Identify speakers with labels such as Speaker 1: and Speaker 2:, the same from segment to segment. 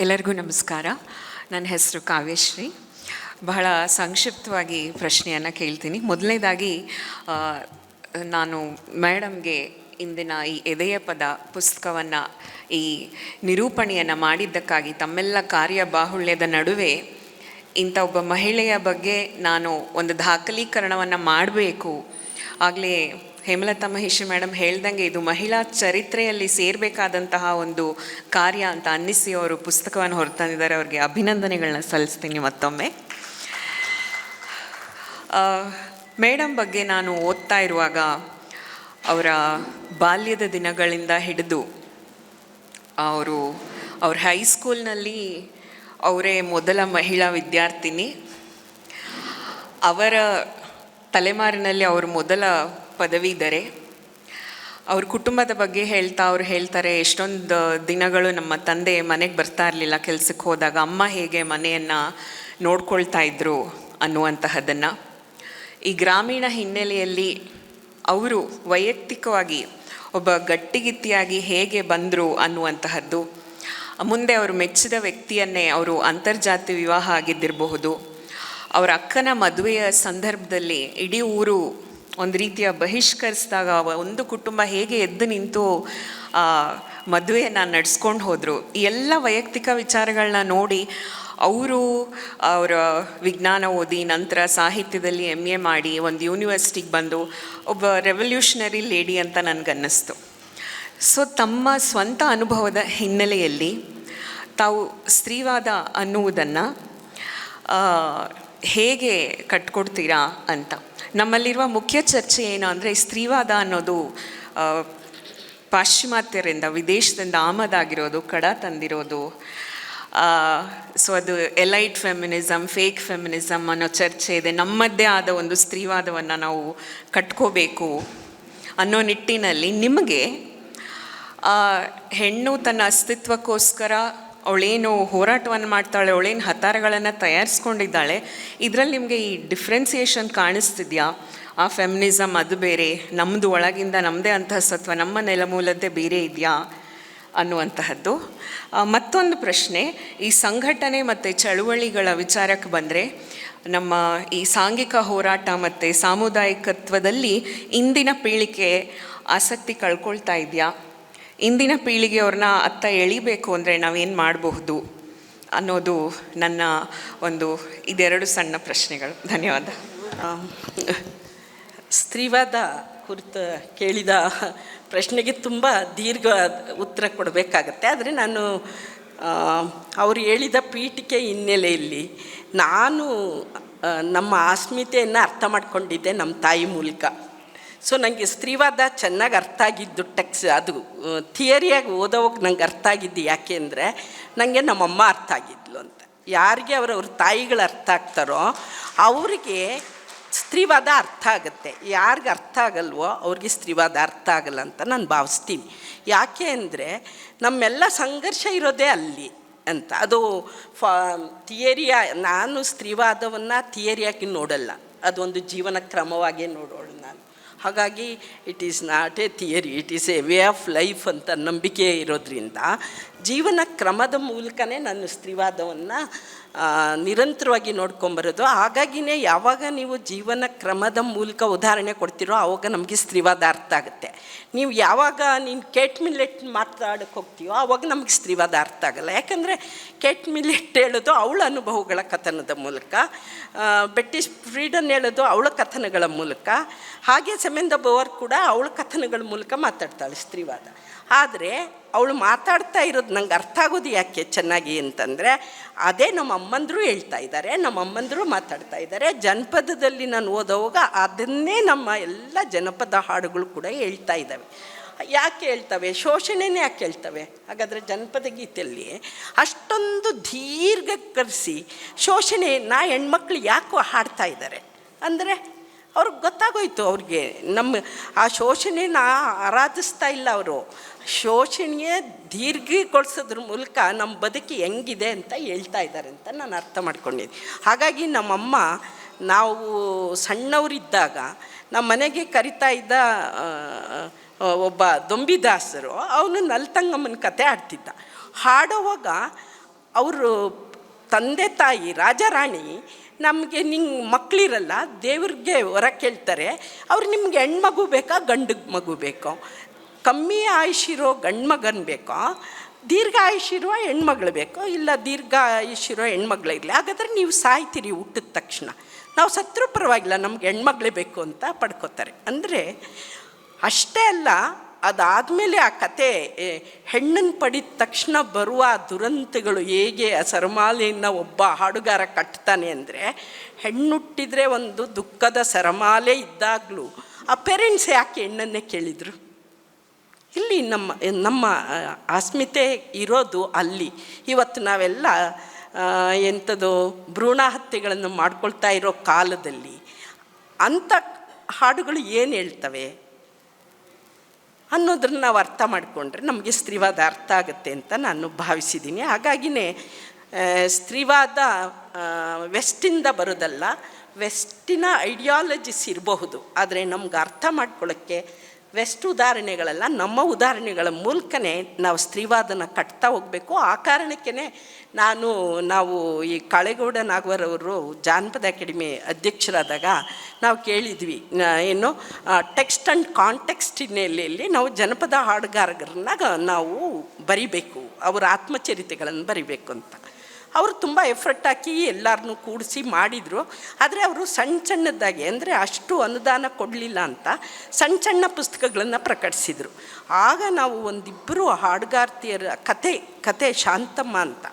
Speaker 1: ಎಲ್ಲರಿಗೂ ನಮಸ್ಕಾರ. ನನ್ನ ಹೆಸರು ಕಾವ್ಯಶ್ರೀ. ಬಹಳ ಸಂಕ್ಷಿಪ್ತವಾಗಿ ಪ್ರಶ್ನೆಯನ್ನು ಕೇಳ್ತೀನಿ. ಮೊದಲನೇದಾಗಿ ನಾನು ಮೇಡಮ್ಗೆ ಇಂದಿನ ಈ ಎದೆಯ ಪದ ಪುಸ್ತಕವನ್ನು, ಈ ನಿರೂಪಣೆಯನ್ನು ಮಾಡಿದ್ದಕ್ಕಾಗಿ, ತಮ್ಮೆಲ್ಲ ಕಾರ್ಯ ಬಾಹುಳ್ಯದ ನಡುವೆ ಇಂಥ ಒಬ್ಬ ಮಹಿಳೆಯ ಬಗ್ಗೆ ನಾನು ಒಂದು ದಾಖಲೀಕರಣವನ್ನು ಮಾಡಬೇಕು. ಆಗಲೇ ಹೇಮಲತಾ ಮಹೇಶಿ ಮೇಡಮ್ ಹೇಳ್ದಂಗೆ ಇದು ಮಹಿಳಾ ಚರಿತ್ರೆಯಲ್ಲಿ ಸೇರಬೇಕಾದಂತಹ ಒಂದು ಕಾರ್ಯ ಅಂತ ಅನ್ನಿಸಿ ಅವರು ಪುಸ್ತಕವನ್ನು ಹೊರತಂದಿದ್ದಾರೆ. ಅವ್ರಿಗೆ ಅಭಿನಂದನೆಗಳನ್ನ ಸಲ್ಲಿಸ್ತೀನಿ ಮತ್ತೊಮ್ಮೆ. ಮೇಡಮ್ ಬಗ್ಗೆ ನಾನು ಓದ್ತಾ ಇರುವಾಗ ಅವರ ಬಾಲ್ಯದ ದಿನಗಳಿಂದ ಹಿಡಿದು ಅವರು, ಅವ್ರ ಹೈಸ್ಕೂಲ್ನಲ್ಲಿ ಅವರೇ ಮೊದಲ ಮಹಿಳಾ ವಿದ್ಯಾರ್ಥಿನಿ. ಅವರ ತಲೆಮಾರಿನಲ್ಲಿ ಅವರು ಮೊದಲ ಪದವೀಧರೆ ಅವ್ರ ಕುಟುಂಬದ ಬಗ್ಗೆ ಹೇಳ್ತಾ ಅವ್ರು ಹೇಳ್ತಾರೆ, ಎಷ್ಟೊಂದು ದಿನಗಳು ನಮ್ಮ ತಂದೆ ಮನೆಗೆ ಬರ್ತಾ ಇರಲಿಲ್ಲ ಕೆಲಸಕ್ಕೆ ಹೋದಾಗ ಅಮ್ಮ ಹೇಗೆ ಮನೆಯನ್ನು ನೋಡ್ಕೊಳ್ತಾ ಇದ್ರು ಅನ್ನುವಂತಹದ್ದನ್ನು ಈ ಗ್ರಾಮೀಣ ಹಿನ್ನೆಲೆಯಲ್ಲಿ ಅವರು ವೈಯಕ್ತಿಕವಾಗಿ ಒಬ್ಬ ಗಟ್ಟಿಗಿತ್ತಿಯಾಗಿ ಹೇಗೆ ಬಂದರು ಅನ್ನುವಂತಹದ್ದು, ಮುಂದೆ ಅವರು ಮೆಚ್ಚಿದ ವ್ಯಕ್ತಿಯನ್ನೇ ಅವರು ಅಂತರ್ಜಾತಿ ವಿವಾಹ ಆಗಿದ್ದಿರಬಹುದು. ಅವರ ಅಕ್ಕನ ಮದುವೆಯ ಸಂದರ್ಭದಲ್ಲಿ ಇಡೀ ಊರು ಒಂದು ರೀತಿಯ ಬಹಿಷ್ಕರಿಸಿದಾಗ ಒಂದು ಕುಟುಂಬ ಹೇಗೆ ಎದ್ದು ನಿಂತು ಮದುವೆಯನ್ನು ನಡೆಸ್ಕೊಂಡು ಹೋದರು. ಈ ಎಲ್ಲ ವೈಯಕ್ತಿಕ ವಿಚಾರಗಳನ್ನ ನೋಡಿ ಅವರು ಅವರ ವಿಜ್ಞಾನ ಓದಿ, ನಂತರ ಸಾಹಿತ್ಯದಲ್ಲಿ ಎಂ ಎ ಮಾಡಿ ಒಂದು ಯೂನಿವರ್ಸಿಟಿಗೆ ಬಂದು ಒಬ್ಬ ರೆವಲ್ಯೂಷನರಿ ಲೇಡಿ ಅಂತ ನನಗನ್ನಿಸ್ತು. ಸೊ ತಮ್ಮ ಸ್ವಂತ ಅನುಭವದ ಹಿನ್ನೆಲೆಯಲ್ಲಿ ತಾವು ಸ್ತ್ರೀವಾದ ಅನ್ನುವುದನ್ನು ಹೇಗೆ ಕಟ್ಕೊಡ್ತೀರಾ ಅಂತ. ನಮ್ಮಲ್ಲಿರುವ ಮುಖ್ಯ ಚರ್ಚೆ ಏನು ಅಂದರೆ ಸ್ತ್ರೀವಾದ ಅನ್ನೋದು ಪಾಶ್ಚಿಮಾತ್ಯರಿಂದ, ವಿದೇಶದಿಂದ ಆಮದಾಗಿರೋದು, ಕಡ ತಂದಿರೋದು. ಸೊ ಅದು ಎಲೈಟ್ ಫೆಮಿನಿಸಮ್ ಫೇಕ್ ಫೆಮಿನಿಸಮ್ ಅನ್ನೋ ಚರ್ಚೆ ಇದೆ. ನಮ್ಮದೇ ಆದ ಒಂದು ಸ್ತ್ರೀವಾದವನ್ನು ನಾವು ಕಟ್ಕೋಬೇಕು ಅನ್ನೋ ನಿಟ್ಟಿನಲ್ಲಿ ನಿಮಗೆ ಹೆಣ್ಣು ತನ್ನ ಅಸ್ತಿತ್ವಕ್ಕೋಸ್ಕರ ಅವಳೇನು ಹೋರಾಟವನ್ನು ಮಾಡ್ತಾಳೆ, ಅವಳೇನು ಹತಾರಗಳನ್ನು ತಯಾರಿಸ್ಕೊಂಡಿದ್ದಾಳೆ, ಇದರಲ್ಲಿ ನಿಮಗೆ ಈ ಡಿಫ್ರೆನ್ಸಿಯೇಷನ್ ಕಾಣಿಸ್ತಿದ್ಯಾ? ಆ ಫೆಮಿನಿಸಮ್ ಅದು ಬೇರೆ ನಮ್ಮದು ಒಳಗಿಂದ ನಮ್ಮದೇ ಅಂತಹ ಸತ್ವ ನಮ್ಮ ನೆಲಮೂಲದ್ದೇ ಬೇರೆ ಇದೆಯಾ? ಅನ್ನುವಂತಹದ್ದು. ಮತ್ತೊಂದು ಪ್ರಶ್ನೆ, ಈ ಸಂಘಟನೆ ಮತ್ತು ಚಳುವಳಿಗಳ ವಿಚಾರಕ್ಕೆ ಬಂದರೆ, ನಮ್ಮ ಈ ಸಾಂಘಿಕ ಹೋರಾಟ ಮತ್ತು ಸಾಮುದಾಯಿಕತ್ವದಲ್ಲಿ ಇಂದಿನ ಪೀಳಿಗೆ ಆಸಕ್ತಿ ಕಳ್ಕೊಳ್ತಾ ಇದೆಯಾ? ಇಂದಿನ ಪೀಳಿಗೆಯವ್ರನ್ನ ಅತ್ತ ಎಳಿಬೇಕು ಅಂದರೆ ನಾವೇನು ಮಾಡಬಹುದು ಅನ್ನೋದು ನನ್ನ ಒಂದು ಇದೆರಡು ಸಣ್ಣ ಪ್ರಶ್ನೆಗಳು. ಧನ್ಯವಾದ.
Speaker 2: ಸ್ತ್ರೀವಾದ ಕುರಿತು ಕೇಳಿದ ಪ್ರಶ್ನೆಗೆ ತುಂಬ ದೀರ್ಘ ಉತ್ತರ ಕೊಡಬೇಕಾಗತ್ತೆ. ಆದರೆ ನಾನು ಅವರು ಹೇಳಿದ ಪೀಠಿಕೆ ಹಿನ್ನೆಲೆಯಲ್ಲಿ ನಾನು ನಮ್ಮ ಅಸ್ಮಿತೆಯನ್ನು ಅರ್ಥ ಮಾಡಿಕೊಂಡಿದ್ದೆ ನಮ್ಮ ತಾಯಿ ಮೂಲಕ. ಸೊ ನನಗೆ ಸ್ತ್ರೀವಾದ ಚೆನ್ನಾಗಿ ಅರ್ಥ ಆಗಿದ್ದು ಟೆಕ್ಸ್ ಅದು ಥಿಯರಿಯಾಗಿ ಓದೋವಾಗ ನಂಗೆ ಅರ್ಥ ಆಗಿದ್ದು ಯಾಕೆ ಅಂದರೆ ನನಗೆ ನಮ್ಮಮ್ಮ ಅರ್ಥ ಆಗಿದ್ಲು ಅಂತ. ಯಾರಿಗೆ ಅವರವ್ರ ತಾಯಿಗಳು ಅರ್ಥ ಆಗ್ತಾರೋ, ಅವರಿಗೆ ಸ್ತ್ರೀವಾದ ಅರ್ಥ ಆಗುತ್ತೆ. ಯಾರಿಗೆ ಅರ್ಥ ಆಗಲ್ವೋ, ಅವ್ರಿಗೆ ಸ್ತ್ರೀವಾದ ಅರ್ಥ ಆಗಲ್ಲ ಅಂತ ನಾನು ಭಾವಿಸ್ತೀನಿ. ಯಾಕೆ ಅಂದರೆ, ನಮ್ಮೆಲ್ಲ ಸಂಘರ್ಷ ಇರೋದೇ ಅಲ್ಲಿ ಅಂತ. ಅದು ಫ ಥಿಯರಿಯ ನಾನು ಸ್ತ್ರೀವಾದವನ್ನು ಥಿಯರಿಯಾಗಿ ನೋಡಲ್ಲ. ಅದೊಂದು ಜೀವನ ಕ್ರಮವಾಗಿ ನೋಡೋಳು ನಾನು. ಹಾಗಾಗಿ it is not a theory it is a way of life ಅಂತ ನಂಬಿಕೆ ಇರೋದ್ರಿಂದ, ಜೀವನ ಕ್ರಮದ ಮೂಲಕನೇ ನಾನು ಸ್ತ್ರೀವಾದವನ್ನು ನಿರಂತರವಾಗಿ ನೋಡ್ಕೊಂಬರೋದು. ಹಾಗಾಗಿನೇ ಯಾವಾಗ ನೀವು ಜೀವನ ಕ್ರಮದ ಮೂಲಕ ಉದಾಹರಣೆ ಕೊಡ್ತೀರೋ ಆವಾಗ ನಮಗೆ ಸ್ತ್ರೀವಾದ ಅರ್ಥ ಆಗುತ್ತೆ. ನೀವು ಯಾವಾಗ ನೀನು ಕೆಟ್ ಮಿಲ್ಲೆಟ್ ಮಾತಾಡಕ್ಕೆ ಹೋಗ್ತೀವೋ ಆವಾಗ ನಮಗೆ ಸ್ತ್ರೀವಾದ ಅರ್ಥ ಆಗಲ್ಲ. ಯಾಕಂದರೆ ಕೆಟ್ ಮಿಲ್ಲೆಟ್ ಹೇಳೋದು ಅವಳ ಅನುಭವಗಳ ಕಥನದ ಮೂಲಕ ಬ್ರಿಟಿಷ್ ಫ್ರೀಡನ್ ಹೇಳೋದು ಅವಳ ಕಥನಗಳ ಮೂಲಕ, ಹಾಗೆ ಸಮೇಂದ ಬೋವರ್ ಕೂಡ ಅವಳ ಕಥನಗಳ ಮೂಲಕ ಮಾತಾಡ್ತಾಳೆ ಸ್ತ್ರೀವಾದ ಆದರೆ ಅವಳು ಮಾತಾಡ್ತಾ ಇರೋದು ನಂಗೆ ಅರ್ಥ ಆಗೋದು ಯಾಕೆ ಚೆನ್ನಾಗಿ ಅಂತಂದರೆ, ಅದೇ ನಮ್ಮ ಅಮ್ಮಂದರು ಹೇಳ್ತಾ ಇದ್ದಾರೆ ನಮ್ಮ ಅಮ್ಮಂದರು ಮಾತಾಡ್ತಾ ಇದ್ದಾರೆ. ಜನಪದದಲ್ಲಿ ನಾನು ಓದೋವಾಗ ಅದನ್ನೇ ನಮ್ಮ ಎಲ್ಲ ಜನಪದ ಹಾಡುಗಳು ಕೂಡ ಹೇಳ್ತಾ ಇದ್ದಾವೆ. ಯಾಕೆ ಹೇಳ್ತವೆ? ಶೋಷಣೆನೇ ಯಾಕೆ ಹೇಳ್ತವೆ? ಹಾಗಾದರೆ ಜನಪದ ಗೀತೆಯಲ್ಲಿ ಅಷ್ಟೊಂದು ದೀರ್ಘ ಕರೆಸಿ ಶೋಷಣೆಯನ್ನು ಹೆಣ್ಮಕ್ಳು ಯಾಕೋ ಹಾಡ್ತಾ ಇದ್ದಾರೆ? ಅಂದರೆ ಅವ್ರಿಗೆ ಗೊತ್ತಾಗೋಯ್ತು ಅವ್ರಿಗೆ. ನಮ್ಮ ಆ ಶೋಷಣೆನ ಆರಾಧಿಸ್ತಾ ಇಲ್ಲ ಅವರು. ಶೋಷಣೆ ದೀರ್ಘಗೊಳಿಸೋದ್ರ ಮೂಲಕ ನಮ್ಮ ಬದುಕಿ ಹೆಂಗಿದೆ ಅಂತ ಹೇಳ್ತಾ ಇದ್ದಾರೆ ಅಂತ ನಾನು ಅರ್ಥ ಮಾಡ್ಕೊಂಡಿದ್ದೆ ಹಾಗಾಗಿ ನಮ್ಮಮ್ಮ, ನಾವು ಸಣ್ಣವರಿದ್ದಾಗ ನಮ್ಮ ಮನೆಗೆ ಕರಿತಾ ಇದ್ದ ಒಬ್ಬ ದೊಂಬಿದಾಸರು, ಅವನು ನಲ್ತಂಗಮ್ಮನ ಕತೆ ಆಡ್ತಿದ್ದ. ಹಾಡೋವಾಗ ಅವರು ತಂದೆ ತಾಯಿ ರಾಜಾರಾಣಿ ನಮಗೆ ನಿಂಗೆ ಮಕ್ಕಳಿರಲ್ಲ ದೇವ್ರಿಗೆ ಹೊರ ಕೇಳ್ತಾರೆ, ಅವ್ರು ನಿಮ್ಗೆ ಹೆಣ್ಮಗು ಬೇಕಾ ಗಂಡು ಮಗು ಬೇಕೋ? ಕಮ್ಮಿ ಆಯುಷಿರೋ ಗಂಡು ಮಗನ ಬೇಕೋ? ದೀರ್ಘ ಆಯುಷಿರುವ ಹೆಣ್ಮಗಳು ಬೇಕೋ? ಇಲ್ಲ ದೀರ್ಘ ಆಯುಷಿರೋ ಹೆಣ್ಮಗಳು ಇರಲಿ. ಹಾಗಾದ್ರೆ ನೀವು ಸಾಯ್ತೀರಿ ಹುಟ್ಟಿದ ತಕ್ಷಣ. ನಾವು ಸತ್ರೂ ಪರವಾಗಿಲ್ಲ, ನಮ್ಗೆ ಹೆಣ್ಮಗಳೇ ಬೇಕು ಅಂತ ಪಡ್ಕೋತಾರೆ. ಅಂದರೆ ಅಷ್ಟೇ ಅಲ್ಲ ಅದಾದಮೇಲೆ ಆ ಕತೆ ಹೆಣ್ಣನ್ನು ಪಡಿದ ತಕ್ಷಣ ಬರುವ ದುರಂತಗಳು ಹೇಗೆ ಆ ಸರಮಾಲೆಯನ್ನು ಒಬ್ಬ ಹಾಡುಗಾರ ಕಟ್ತಾನೆ ಅಂದರೆ, ಹೆಣ್ಣುಟ್ಟಿದ್ರೆ ಒಂದು ದುಃಖದ ಸರಮಾಲೆ ಇದ್ದಾಗಲೂ ಆ ಪೇರೆಂಟ್ಸ್ ಯಾಕೆ ಹೆಣ್ಣನ್ನೇ ಕೇಳಿದರು? ಇಲ್ಲಿ ನಮ್ಮ ನಮ್ಮ ಅಸ್ಮಿತೆ ಇರೋದು ಅಲ್ಲಿ. ಇವತ್ತು ನಾವೆಲ್ಲ ಎಂಥದ್ದು ಭ್ರೂಣ ಹತ್ಯೆಗಳನ್ನು ಮಾಡ್ಕೊಳ್ತಾ ಇರೋ ಕಾಲದಲ್ಲಿ ಅಂಥ ಹಾಡುಗಳು ಏನು ಹೇಳ್ತವೆ? ಅನ್ನೋದನ್ನು ನಾವು ಅರ್ಥ ಮಾಡಿಕೊಂಡ್ರೆ ನಮಗೆ ಸ್ತ್ರೀವಾದ ಅರ್ಥ ಆಗುತ್ತೆ ಅಂತ ನಾನು ಭಾವಿಸಿದ್ದೀನಿ ಹಾಗಾಗಿನೇ ಸ್ತ್ರೀವಾದ ವೆಸ್ಟಿಂದ ಬರೋದಲ್ಲ, ವೆಸ್ಟಿನ ಐಡಿಯಾಲಜಿಸ್ ಇರಬಹುದು. ಆದರೆ ನಮ್ಗೆ ಅರ್ಥ ಮಾಡ್ಕೊಳ್ಳೋಕ್ಕೆ ವೆಸ್ಟ್ ಉದಾಹರಣೆಗಳೆಲ್ಲ, ನಮ್ಮ ಉದಾಹರಣೆಗಳ ಮೂಲಕನೇ ನಾವು ಸ್ತ್ರೀವಾದನ ಕಟ್ತಾ ಹೋಗಬೇಕು. ಆ ಕಾರಣಕ್ಕೇ ನಾನು, ನಾವು ಈ ಕಾಳೇಗೌಡ ನಾಗವರವರು ಜಾನಪದ ಅಕಾಡೆಮಿ ಅಧ್ಯಕ್ಷರಾದಾಗ ನಾವು ಕೇಳಿದ್ವಿ. ಏನು ಟೆಕ್ಸ್ಟ್ ಆ್ಯಂಡ್ ಕಾಂಟೆಕ್ಸ್ಟ್ ಹಿನ್ನೆಲೆಯಲ್ಲಿ ನಾವು ಜನಪದ ಹಾಡುಗಾರರನ್ನ ನಾವು ಬರಿಬೇಕು. ಅವರ ಆತ್ಮಚರಿತೆಗಳನ್ನು ಬರಿಬೇಕು ಅಂತ. ಅವರು ತುಂಬ ಎಫರ್ಟ್ ಹಾಕಿ ಎಲ್ಲರನ್ನೂ ಕೂಡಿಸಿ ಮಾಡಿದರು. ಆದರೆ ಅವರು ಸಣ್ಣ ಸಣ್ಣದಾಗಿ ಅಂದರೆ ಅಷ್ಟು ಅನುದಾನ ಕೊಡಲಿಲ್ಲ ಅಂತ ಸಣ್ಣ ಸಣ್ಣ ಪುಸ್ತಕಗಳನ್ನು ಪ್ರಕಟಿಸಿದರು. ಆಗ ನಾವು ಒಂದಿಬ್ಬರು ಹಾಡುಗಾರ್ತಿಯರ ಕತೆ ಕತೆ ಶಾಂತಮ್ಮ ಅಂತ.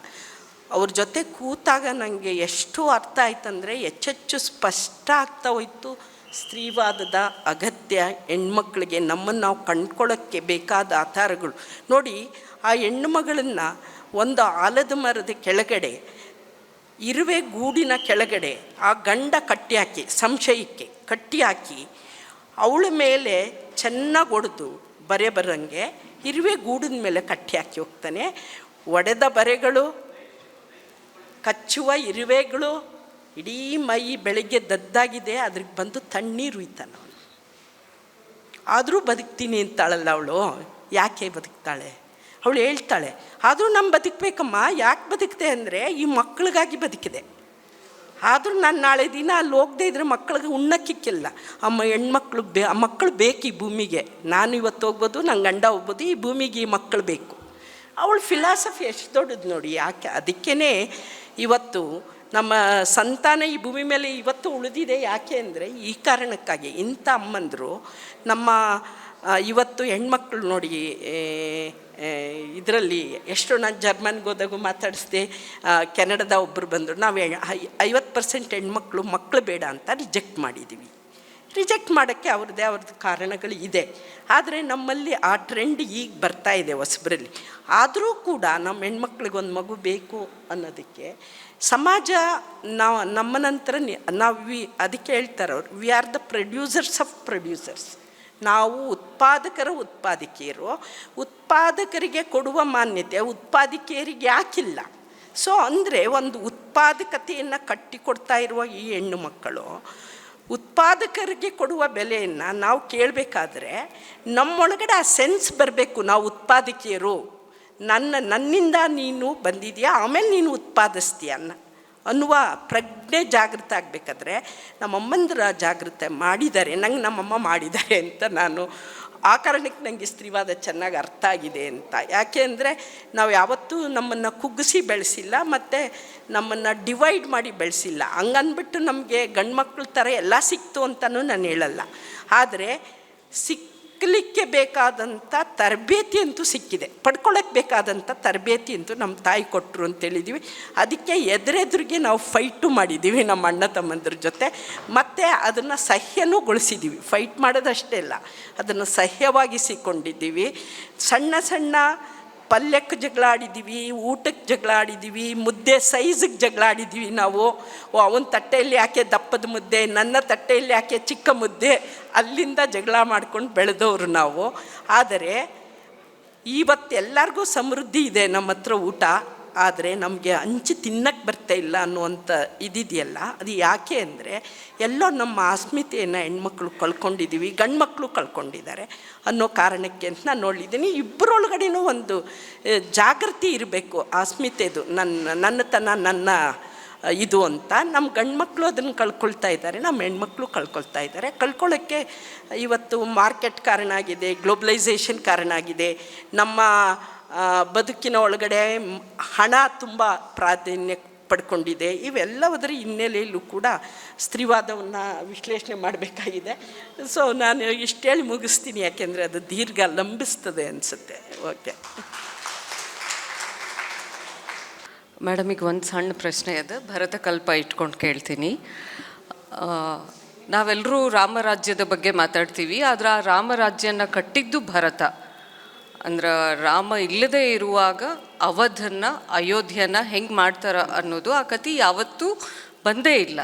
Speaker 2: ಅವ್ರ ಜೊತೆ ಕೂತಾಗ ನನಗೆ ಎಷ್ಟು ಅರ್ಥ ಆಯ್ತಂದರೆ ಹೆಚ್ಚೆಚ್ಚು ಸ್ಪಷ್ಟ ಆಗ್ತಾ ಹೋಯ್ತು. ಸ್ತ್ರೀವಾದದ ಅಗತ್ಯ ಹೆಣ್ಮಕ್ಳಿಗೆ ನಮ್ಮನ್ನು ನಾವು ಕಂಡ್ಕೊಳ್ಳೋಕ್ಕೆ ಬೇಕಾದ ಆಧಾರಗಳು. ನೋಡಿ, ಆ ಹೆಣ್ಣುಮಗಳನ್ನು ಒಂದು ಆಲದ ಮರದ ಕೆಳಗಡೆ, ಇರುವೆ ಗೂಡಿನ ಕೆಳಗಡೆ, ಆ ಗಂಡ ಕಟ್ಟಿ ಹಾಕಿ ಸಂಶಯಕ್ಕೆ ಕಟ್ಟಿ ಹಾಕಿ ಅವಳ ಮೇಲೆ ಚೆನ್ನಾಗಿ ಹೊಡೆದು ಬರೆ ಬರಂಗೆ ಇರುವೆ ಗೂಡಿನ ಮೇಲೆ ಕಟ್ಟಿ ಹಾಕಿ ಹೋಗ್ತಾನೆ. ಒಡೆದ ಬರೆಗಳು, ಕಚ್ಚುವ ಇರುವೆಗಳು ಇಡೀ ಮೈ ಬೆಳಗ್ಗೆ ದದ್ದಾಗಿದೆ, ಅದ್ರಿಗೆ ಬಂದು ತಣ್ಣೀರು ಹುಯ್ತಾನೆ ಅವನು ಆದರೂ ಬದುಕ್ತೀನಿ ಅಂತಾಳಲ್ಲ ಅವಳು. ಯಾಕೆ ಬದುಕ್ತಾಳೆ? ಅವಳು ಹೇಳ್ತಾಳೆ, ಆದರೂ ನಾನು ಬದುಕಬೇಕಮ್ಮ, ಯಾಕೆ ಬದುಕ್ತೆ ಅಂದರೆ ಈ ಮಕ್ಕಳಿಗಾಗಿ ಬದುಕಿದೆ. ಆದರೂ ನಾನು ನಾಳೆ ದಿನ ಅಲ್ಲಿ ಹೋಗದೆ ಇದ್ರೆ ಮಕ್ಕಳಿಗೆ ಉಣ್ಣಕ್ಕಿಕ್ಕಿಲ್ಲ. ಅಮ್ಮ ಹೆಣ್ಮಕ್ಳು ಬೇ ಮಕ್ಕಳು ಬೇಕು ಈ ಭೂಮಿಗೆ. ನಾನು ಇವತ್ತು ಹೋಗ್ಬೋದು ನನ್ನ ಗಂಡ ಹೋಗ್ಬೋದು, ಈ ಭೂಮಿಗೆ ಈ ಮಕ್ಕಳು ಬೇಕು. ಅವಳು ಫಿಲಾಸಫಿ ಎಷ್ಟು ದೊಡ್ಡದು ನೋಡಿ, ಯಾಕೆ? ಅದಕ್ಕೇ ಇವತ್ತು ನಮ್ಮ ಸಂತಾನ ಈ ಭೂಮಿ ಮೇಲೆ ಇವತ್ತು ಉಳಿದಿದೆ ಯಾಕೆ ಅಂದರೆ ಈ ಕಾರಣಕ್ಕಾಗಿ. ಇಂಥ ಅಮ್ಮಂದರು ನಮ್ಮ ಇವತ್ತು ಹೆಣ್ಮಕ್ಳು ನೋಡಿ ಇದರಲ್ಲಿ ಎಷ್ಟು ನಾನು ಜರ್ಮನ್ಗೆ ಹೋದಾಗೂ ಮಾತಾಡಿಸ್ದೆ ಕೆನಡದ ಒಬ್ಬರು ಬಂದರು. ನಾವು ಐವತ್ತು ಪರ್ಸೆಂಟ್ ಹೆಣ್ಮಕ್ಳು ಮಕ್ಕಳು ಬೇಡ ಅಂತ ರಿಜೆಕ್ಟ್ ಮಾಡಿದ್ದೀವಿ ರಿಜೆಕ್ಟ್ ಮಾಡೋಕ್ಕೆ ಅವ್ರದ್ದೇ ಅವ್ರದ್ದು ಕಾರಣಗಳು ಇದೆ. ಆದರೆ ನಮ್ಮಲ್ಲಿ ಆ ಟ್ರೆಂಡ್ ಈಗ ಬರ್ತಾ ಇದೆ ಹೊಸಬರಲ್ಲಿ. ಆದರೂ ಕೂಡ ನಮ್ಮ ಹೆಣ್ಮಕ್ಳಿಗೆ ಒಂದು ಮಗು ಬೇಕು ಅನ್ನೋದಕ್ಕೆ ಸಮಾಜ ನಾವು ನಮ್ಮ ನಂತರ ನಾವು ವಿ, ಅದಕ್ಕೆ ಹೇಳ್ತಾರೆ ಅವ್ರು. We are the producers of producers ನಾವು ಉತ್ಪಾದಕರ ಉತ್ಪಾದಕಿಯರು. ಉತ್ಪಾದಕರಿಗೆ ಕೊಡುವ ಮಾನ್ಯತೆ, ಉತ್ಪಾದಕಿಯರಿಗೆ ಯಾಕಿಲ್ಲ. ಸೊ ಅಂದರೆ ಒಂದು ಉತ್ಪಾದಕತೆಯನ್ನು ಕಟ್ಟಿಕೊಡ್ತಾ ಇರುವ ಈ ಹೆಣ್ಣು ಮಕ್ಕಳು, ಉತ್ಪಾದಕರಿಗೆ ಕೊಡುವ ಬೆಲೆಯನ್ನು ನಾವು ಕೇಳಬೇಕಾದ್ರೆ, ನಮ್ಮೊಳಗಡೆ ಆ ಸೆನ್ಸ್ ಬರಬೇಕು, ನಾವು ಉತ್ಪಾದಕಿಯರು. ನನ್ನ, ನನ್ನಿಂದ ನೀನು ಬಂದಿದೆಯಾ? ಆಮೇಲೆ ನೀನು ಉತ್ಪಾದಿಸ್ತೀಯ ಅನ್ನ? ಅನ್ನುವ ಪ್ರಜ್ಞೆ ಜಾಗೃತ ಆಗಬೇಕಾದ್ರೆ ನಮ್ಮಮ್ಮಂದ್ರ ಜಾಗೃತ ಮಾಡಿದ್ದಾರೆ ನಂಗೆ ನಮ್ಮಮ್ಮ ಮಾಡಿದ್ದಾರೆ ಅಂತ ನಾನು ಆ ಕಾರಣಕ್ಕೆ ನನಗೆ ಸ್ತ್ರೀವಾದ ಚೆನ್ನಾಗಿ ಅರ್ಥ ಆಗಿದೆ ಅಂತ. ಯಾಕೆ ಅಂದರೆ ನಾವು ಯಾವತ್ತೂ ನಮ್ಮನ್ನು ಕುಗ್ಗಿಸಿ ಬೆಳೆಸಿಲ್ಲ, ಮತ್ತು ನಮ್ಮನ್ನು ಡಿವೈಡ್ ಮಾಡಿ ಬೆಳೆಸಿಲ್ಲ. ಹಂಗನ್ಬಿಟ್ಟು ನಮಗೆ ಗಂಡು ಮಕ್ಕಳ ಥರ ಎಲ್ಲ ಸಿಕ್ತು ಅಂತಲೂ ನಾನು ಹೇಳಲ್ಲ. ಆದರೆ ಸಿಕ್ಕಲಿಕ್ಕೆ ಬೇಕಾದಂಥ ತರಬೇತಿ ಅಂತೂ ಸಿಕ್ಕಿದೆ. ಪಡ್ಕೊಳ್ಳೋಕ್ಕೆ ಬೇಕಾದಂಥ ತರಬೇತಿ ಅಂತೂ ನಮ್ಮ ತಾಯಿ ಕೊಟ್ಟರು ಅಂತೇಳಿದ್ದೀವಿ ಅದಕ್ಕೆ ಎದುರೆದುರಿಗೆ ನಾವು ಫೈಟು ಮಾಡಿದ್ದೀವಿ ನಮ್ಮ ಅಣ್ಣ ತಮ್ಮಂದ್ರ ಜೊತೆ. ಮತ್ತು ಅದನ್ನು ಸಹ್ಯನೂ ಗೊಳಿಸಿದ್ದೀವಿ ಫೈಟ್ ಮಾಡೋದಷ್ಟೇ ಇಲ್ಲ ಅದನ್ನು ಸಹ್ಯವಾಗಿಸಿಕೊಂಡಿದ್ದೀವಿ. ಸಣ್ಣ ಸಣ್ಣ ಪಲ್ಯಕ್ಕೆ ಜಗಳ ಆಡಿದ್ದೀವಿ ಊಟಕ್ಕೆ ಜಗಳ ಆಡಿದ್ದೀವಿ ಮುದ್ದೆ ಸೈಜಿಗೆ ಜಗಳ ಆಡಿದ್ದೀವಿ ನಾವು ಅವನ ತಟ್ಟೆಯಲ್ಲಿ ಯಾಕೆ ದಪ್ಪದ ಮುದ್ದೆ, ನನ್ನ ತಟ್ಟೆಯಲ್ಲಿ ಯಾಕೆ ಚಿಕ್ಕ ಮುದ್ದೆ, ಅಲ್ಲಿಂದ ಜಗಳ ಮಾಡ್ಕೊಂಡು ಬೆಳೆದವರು ನಾವು. ಆದರೆ ಇವತ್ತೆಲ್ಲರಿಗೂ ಸಮೃದ್ಧಿ ಇದೆ ನಮ್ಮ ಹತ್ರ ಊಟ. ಆದರೆ ನಮಗೆ ಹಂಚಿ ತಿನ್ನಕ್ಕೆ ಬರ್ತಾ ಇಲ್ಲ ಅನ್ನುವಂಥ ಇದಿದೆಯಲ್ಲ, ಅದು ಯಾಕೆ ಅಂದರೆ ಎಲ್ಲೋ ನಮ್ಮ ಅಸ್ಮಿತೆಯನ್ನು ಹೆಣ್ಮಕ್ಳು ಕಳ್ಕೊಂಡಿದ್ದೀವಿ ಗಂಡ್ಮಕ್ಳು ಕಳ್ಕೊಂಡಿದ್ದಾರೆ ಅನ್ನೋ ಕಾರಣಕ್ಕೆ ಅಂತ ನಾನು ನೋಡಿದ್ದೀನಿ ಇಬ್ಬರೊಳಗಡೆನೂ ಒಂದು ಜಾಗೃತಿ ಇರಬೇಕು ಅಸ್ಮಿತೆದು, ನನ್ನ, ನನ್ನತನ, ನನ್ನ ಇದು ಅಂತ. ನಮ್ಮ ಗಂಡು ಮಕ್ಕಳು ಅದನ್ನು ಕಳ್ಕೊಳ್ತಾ ಇದ್ದಾರೆ ನಮ್ಮ ಹೆಣ್ಮಕ್ಳು ಕಳ್ಕೊಳ್ತಾ ಇದ್ದಾರೆ. ಕಳ್ಕೊಳ್ಳೋಕ್ಕೆ ಇವತ್ತು ಮಾರ್ಕೆಟ್ ಕಾರಣ ಆಗಿದೆ, ಗ್ಲೋಬಲೈಸೇಷನ್ ಕಾರಣ ಆಗಿದೆ. ನಮ್ಮ ಬದುಕಿನ ಒಳಗಡೆ ಹಣ ತುಂಬ ಪ್ರಾಧಾನ್ಯ ಪಡ್ಕೊಂಡಿದೆ. ಇವೆಲ್ಲವುದರ ಹಿನ್ನೆಲೆಯಲ್ಲೂ ಕೂಡ ಸ್ತ್ರೀವಾದವನ್ನು ವಿಶ್ಲೇಷಣೆ ಮಾಡಬೇಕಾಗಿದೆ. ಸೊ ನಾನು ಇಷ್ಟೇಳಿ ಮುಗಿಸ್ತೀನಿ, ಯಾಕೆಂದರೆ ಅದು ದೀರ್ಘ ಲಂಬಿಸ್ತದೆ ಅನಿಸುತ್ತೆ. ಓಕೆ
Speaker 3: ಮೇಡಮ್ ಈಗ ಒಂದು ಸಣ್ಣ ಪ್ರಶ್ನೆ ಅದು ಭರತಕಲ್ಪ ಇಟ್ಕೊಂಡು ಕೇಳ್ತೀನಿ. ನಾವೆಲ್ಲರೂ ರಾಮರಾಜ್ಯದ ಬಗ್ಗೆ ಮಾತಾಡ್ತೀವಿ, ಆದರೆ ಆ ರಾಮರಾಜ್ಯನ ಕಟ್ಟಿದ್ದು ಭರತ. ಅಂದ್ರೆ ರಾಮ ಇಲ್ಲದೆ ಇರುವಾಗ ಅವಧನ್ನ ಅಯೋಧ್ಯನ ಹೆಂಗೆ ಮಾಡ್ತಾರ ಅನ್ನೋದು ಆ ಕಥೆ ಯಾವತ್ತೂ ಬಂದೇ ಇಲ್ಲ.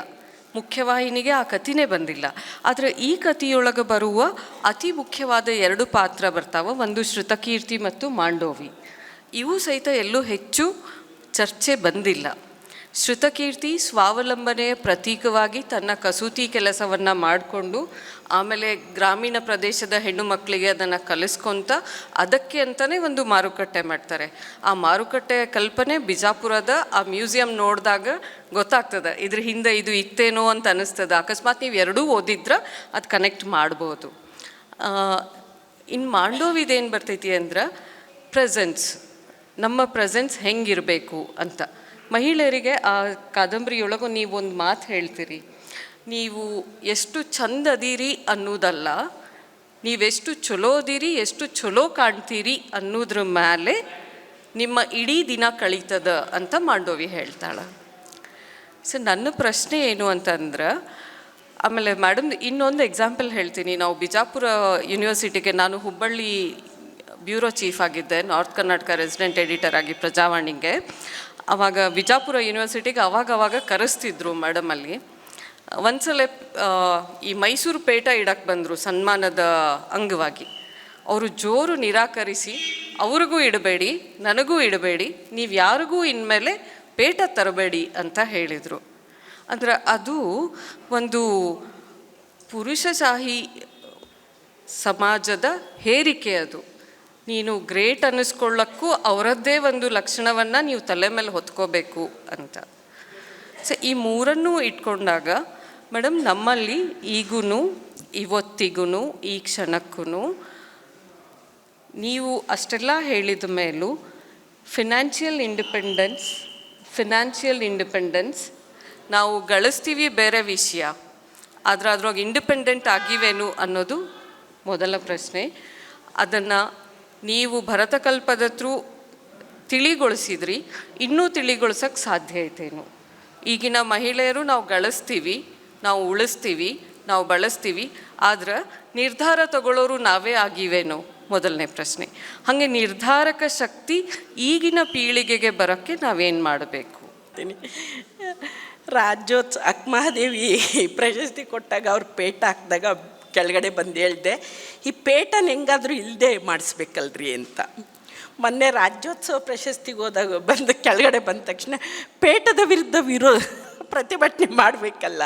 Speaker 3: ಮುಖ್ಯವಾಹಿನಿಗೆ ಆ ಕತಿನೇ ಬಂದಿಲ್ಲ. ಆದರೆ ಈ ಕಥೆಯೊಳಗೆ ಬರುವ ಅತಿ ಮುಖ್ಯವಾದ ಎರಡು ಪಾತ್ರ ಬರ್ತಾವ, ಒಂದು ಶ್ರುತಕೀರ್ತಿ ಮತ್ತು ಮಾಂಡೋವಿ. ಇವು ಸಹಿತ ಎಲ್ಲೂ ಹೆಚ್ಚು ಚರ್ಚೆ ಬಂದಿಲ್ಲ. ಶ್ರುತಕೀರ್ತಿ ಸ್ವಾವಲಂಬನೆಯ ಪ್ರತೀಕವಾಗಿ ತನ್ನ ಕಸೂತಿ ಕೆಲಸವನ್ನು ಮಾಡಿಕೊಂಡು ಆಮೇಲೆ ಗ್ರಾಮೀಣ ಪ್ರದೇಶದ ಹೆಣ್ಣು ಮಕ್ಕಳಿಗೆ ಅದನ್ನು ಕಲಿಸ್ಕೊಂತ ಅದಕ್ಕೆ ಅಂತಲೇ ಒಂದು ಮಾರುಕಟ್ಟೆ ಮಾಡ್ತಾರೆ. ಆ ಮಾರುಕಟ್ಟೆಯ ಕಲ್ಪನೆ ಬಿಜಾಪುರದ ಆ ಮ್ಯೂಸಿಯಂ ನೋಡಿದಾಗ ಗೊತ್ತಾಗ್ತದೆ. ಇದ್ರ ಹಿಂದೆ ಇದು ಇತ್ತೇನೋ ಅಂತ ಅನಿಸ್ತದೆ. ಅಕಸ್ಮಾತ್ ನೀವು ಎರಡೂ ಓದಿದ್ರೆ ಅದು ಕನೆಕ್ಟ್ ಮಾಡ್ಬೋದು. ಇನ್ನು ಮಾಂಡೋವಿದೇನು ಬರ್ತೈತಿ ಅಂದ್ರೆ ಪ್ರೆಸೆನ್ಸ್ ನಮ್ಮ ಪ್ರೆಸೆನ್ಸ್ ಹೆಂಗಿರಬೇಕು ಅಂತ. ಮಹಿಳೆಯರಿಗೆ ಆ ಕಾದಂಬರಿಯೊಳಗು ನೀವು ಒಂದು ಮಾತು ಹೇಳ್ತೀರಿ. ನೀವು ಎಷ್ಟು ಚಂದ ಅದೀರಿ ಅನ್ನೋದಲ್ಲ, ನೀವೆಷ್ಟು ಚಲೋ ಅದೀರಿ ಎಷ್ಟು ಚಲೋ ಕಾಣ್ತೀರಿ ಅನ್ನೋದ್ರ ಮೇಲೆ ನಿಮ್ಮ ಇಡೀ ದಿನ ಕಳೀತದ ಅಂತ ಮಾಂಡೋವಿ ಹೇಳ್ತಾಳೆ. ಸೊ ನನ್ನ ಪ್ರಶ್ನೆ ಏನು ಅಂತಂದ್ರೆ, ಆಮೇಲೆ ಮೇಡಮ್ ಇನ್ನೊಂದು ಎಕ್ಸಾಂಪಲ್ ಹೇಳ್ತೀನಿ. ನಾವು ಬಿಜಾಪುರ ಯೂನಿವರ್ಸಿಟಿಗೆ ನಾನು ಹುಬ್ಬಳ್ಳಿ ಬ್ಯೂರೋ ಚೀಫ್ ಆಗಿದ್ದೆ ನಾರ್ತ್ ಕರ್ನಾಟಕ ರೆಸಿಡೆಂಟ್ ಎಡಿಟರ್ ಆಗಿ ಪ್ರಜಾವಾಣಿಗೆ. ಅವಾಗ ಬಿಜಾಪುರ ಯೂನಿವರ್ಸಿಟಿಗೆ ಅವಾಗ ಅವಾಗ ಕರೆಸ್ತಿದ್ರು ಮೇಡಮ್ ಅಲ್ಲಿ. ಒಂದ್ಸಲ ಈ ಮೈಸೂರು ಪೇಟ ಇಡಕ್ಕೆ ಬಂದರು ಸನ್ಮಾನದ ಅಂಗವಾಗಿ. ಅವರು ಜೋರು ನಿರಾಕರಿಸಿ, ಅವ್ರಿಗೂ ಇಡಬೇಡಿ, ನನಗೂ ಇಡಬೇಡಿ, ನೀವು ಯಾರಿಗೂ ಇನ್ಮೇಲೆ ಪೇಟ ತರಬೇಡಿ ಅಂತ ಹೇಳಿದರು. ಅಂದ್ರೆ ಅದು ಒಂದು ಪುರುಷಶಾಹಿ ಸಮಾಜದ ಹೇರಿಕೆ ಅದು. ನೀನು ಗ್ರೇಟ್ ಅನ್ನಿಸ್ಕೊಳ್ಳೋಕ್ಕೂ ಅವರದ್ದೇ ಒಂದು ಲಕ್ಷಣವನ್ನು ನೀವು ತಲೆ ಮೇಲೆ ಹೊತ್ಕೋಬೇಕು ಅಂತ. ಸೊ ಈ ಮೂರನ್ನೂ ಇಟ್ಕೊಂಡಾಗ ಮೇಡಮ್ ನಮ್ಮಲ್ಲಿ ಈಗೂ ಇವತ್ತಿಗೂ ಈ ಕ್ಷಣಕ್ಕೂ ನೀವು ಅಷ್ಟೆಲ್ಲ ಹೇಳಿದ ಮೇಲೂ ಫಿನಾನ್ಷಿಯಲ್ ಇಂಡಿಪೆಂಡೆನ್ಸ್ ಫಿನಾನ್ಷಿಯಲ್ ಇಂಡಿಪೆಂಡೆನ್ಸ್ ನಾವು ಗಳಿಸ್ತೀವಿ ಬೇರೆ ವಿಷಯ ಆದರೆ ಅದ್ರೊಳಗೆ ಇಂಡಿಪೆಂಡೆಂಟ್ ಆಗಿವೇನು ಅನ್ನೋದು ಮೊದಲ ಪ್ರಶ್ನೆ. ಅದನ್ನು ನೀವು ಭರತಕಲ್ಪದ ಥ್ರೂ ತಿಳಿಗೊಳಿಸಿದ್ರಿ, ಇನ್ನೂ ತಿಳಿಗೊಳಿಸೋಕ್ಕೆ ಸಾಧ್ಯ ಐತೇನು? ಈಗಿನ ಮಹಿಳೆಯರು ನಾವು ಗಳಿಸ್ತೀವಿ, ನಾವು ಉಳಿಸ್ತೀವಿ, ನಾವು ಬಳಸ್ತೀವಿ, ಆದ್ರೆ ನಿರ್ಧಾರ ತಗೊಳ್ಳೋರು ನಾವೇ ಆಗಿವೇನೋ ಮೊದಲನೇ ಪ್ರಶ್ನೆ. ಹಾಗೆ ನಿರ್ಧಾರಕ ಶಕ್ತಿ ಈಗಿನ ಪೀಳಿಗೆಗೆ ಬರೋಕ್ಕೆ ನಾವೇನು ಮಾಡಬೇಕು?
Speaker 2: ರಾಜ್ಯೋತ್ಸ ಅಕ್ಮಹಾದೇವಿ ಪ್ರಶಸ್ತಿ ಕೊಟ್ಟಾಗ ಅವ್ರು ಪೇಟ ಹಾಕಿದಾಗ ಕೆಳಗಡೆ ಬಂದು ಹೇಳಿದೆ, ಈ ಪೇಟನ ಹೆಂಗಾದರೂ ಇಲ್ಲದೆ ಮಾಡಿಸ್ಬೇಕಲ್ರಿ ಅಂತ. ಮೊನ್ನೆ ರಾಜ್ಯೋತ್ಸವ ಪ್ರಶಸ್ತಿಗೆ ಹೋದಾಗ ಬಂದು ಕೆಳಗಡೆ ಬಂದ ತಕ್ಷಣ, ಪೇಟದ ವಿರುದ್ಧ ವಿರೋ ಪ್ರತಿಭಟನೆ ಮಾಡಬೇಕಲ್ಲ.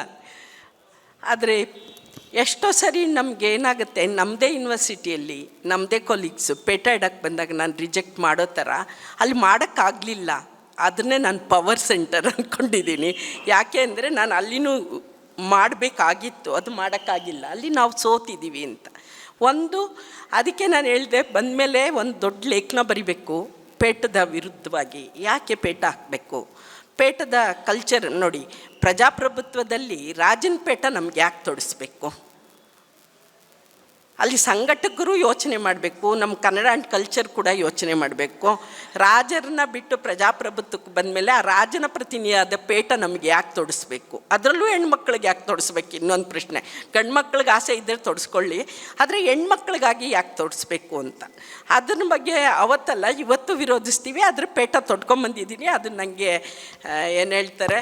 Speaker 2: ಆದರೆ ಎಷ್ಟೋ ಸರಿ ನಮ್ಗೆ ಏನಾಗುತ್ತೆ ನಮ್ಮದೇ ಯೂನಿವರ್ಸಿಟಿಯಲ್ಲಿ ನಮ್ಮದೇ ಕೊಲೀಗ್ಸು ಪೇಟ ಇಡಕ್ಕೆ ಬಂದಾಗ ನಾನು ರಿಜೆಕ್ಟ್ ಮಾಡೋ ಥರ, ಅಲ್ಲಿ ಮಾಡೋಕ್ಕಾಗಲಿಲ್ಲ ಅದನ್ನೇ ನಾನು ಪವರ್ ಸೆಂಟರ್ ಅಂದ್ಕೊಂಡಿದ್ದೀನಿ ಯಾಕೆ ಅಂದರೆ ನಾನು ಅಲ್ಲಿನೂ ಮಾಡಬೇಕಾಗಿತ್ತು, ಅದು ಮಾಡೋಕ್ಕಾಗಿಲ್ಲ. ಅಲ್ಲಿ ನಾವು ಸೋತಿದ್ದೀವಿ ಅಂತ. ಒಂದು, ಅದಕ್ಕೆ ನಾನು ಹೇಳಿದೆ, ಬಂದಮೇಲೆ ಒಂದು ದೊಡ್ಡ ಲೇಖನ ಬರಿಬೇಕು, ಪೇಟದ ವಿರುದ್ಧವಾಗಿ. ಯಾಕೆ ಪೇಟ ಹಾಕಬೇಕು? ಪೇಟದ ಕಲ್ಚರ್ ನೋಡಿ, ಪ್ರಜಾಪ್ರಭುತ್ವದಲ್ಲಿ ರಾಜನ ಪೇಟ ನಮ್ಗೆ ಯಾಕೆ ತೊಡಸ್ಬೇಕು? ಅಲ್ಲಿ ಸಂಘಟಕರು ಯೋಚನೆ ಮಾಡಬೇಕು ನಮ್ಮ ಕನ್ನಡ ಆ್ಯಂಡ್ ಕಲ್ಚರ್ ಕೂಡ ಯೋಚನೆ ಮಾಡಬೇಕು. ರಾಜರನ್ನ ಬಿಟ್ಟು ಪ್ರಜಾಪ್ರಭುತ್ವಕ್ಕೆ ಬಂದಮೇಲೆ ಆ ರಾಜನ ಪ್ರತಿನಿಧಿಯಾದ ಪೇಟ ನಮಗೆ ಯಾಕೆ ತೊಡಿಸ್ಬೇಕು? ಅದರಲ್ಲೂ ಹೆಣ್ಮಕ್ಳಿಗೆ ಯಾಕೆ ತೊಡಿಸ್ಬೇಕು? ಇನ್ನೊಂದು ಪ್ರಶ್ನೆ. ಗಂಡ್ಮಕ್ಳಿಗೆ ಆಸೆ ಇದ್ದರೆ ತೊಡಿಸ್ಕೊಳ್ಳಿ, ಆದರೆ ಹೆಣ್ಮಕ್ಳಿಗಾಗಿ ಯಾಕೆ ತೊಡಿಸ್ಬೇಕು ಅಂತ. ಅದನ್ನ ಬಗ್ಗೆ ಅವತ್ತಲ್ಲ, ಇವತ್ತು ವಿರೋಧಿಸ್ತೀವಿ ಅದ್ರ ಪೇಟ ತೊಡ್ಕೊಂಬಂದಿದ್ದೀನಿ ಅದು ನನಗೆ ಏನು ಹೇಳ್ತಾರೆ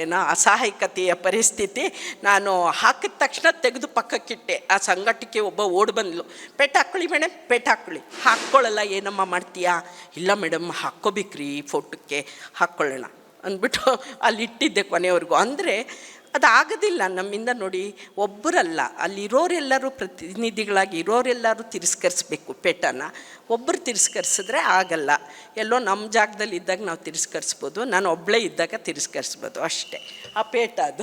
Speaker 2: ಏನೋ ಅಸಹಾಯಕತೆಯ ಪರಿಸ್ಥಿತಿ. ನಾನು ಹಾಕಿದ ತಕ್ಷಣ ತೆಗೆದು ಪಕ್ಕಕ್ಕಿಟ್ಟೆ. ಆ ಸಂಘಟಕ್ಕೆ ಒಬ್ಬ ಓಡ್ ಬಂದ್ಲು. ಪೇಟ ಹಾಕ್ಕೊಳ್ಳಿ ಮೇಡಮ್ ಪೇಟ ಹಾಕ್ಕೊಳ್ಳಿ. ಹಾಕ್ಕೊಳ್ಳಲ್ಲ, ಏನಮ್ಮ ಮಾಡ್ತೀಯಾ? ಇಲ್ಲ ಮೇಡಮ್ ಹಾಕ್ಕೋಬೇಕ್ರಿ ಫೋಟೋಕ್ಕೆ ಹಾಕ್ಕೊಳ್ಳೋಣ ಅಂದ್ಬಿಟ್ಟು ಅಲ್ಲಿ ಇಟ್ಟಿದ್ದೆ ಕೊನೆವರೆಗೂ. ಅಂದರೆ ಅದಾಗೋದಿಲ್ಲ ನಮ್ಮಿಂದ ನೋಡಿ ಒಬ್ಬರಲ್ಲ ಅಲ್ಲಿರೋರೆಲ್ಲರೂ ಪ್ರತಿನಿಧಿಗಳಾಗಿ ಇರೋರೆಲ್ಲರೂ ತಿರಸ್ಕರಿಸ್ಬೇಕು ಪೇಟನ. ಒಬ್ಬರು ತಿರಸ್ಕರಿಸಿದ್ರೆ ಆಗಲ್ಲ. ಎಲ್ಲೋ ನಮ್ಮ ಜಾಗದಲ್ಲಿ ಇದ್ದಾಗ ನಾವು ತಿರಸ್ಕರಿಸ್ಬೋದು ನಾನು ಒಬ್ಬಳೇ ಇದ್ದಾಗ ತಿರಸ್ಕರಿಸ್ಬೋದು ಅಷ್ಟೇ. ಆ ಪೇಟ ಅದು.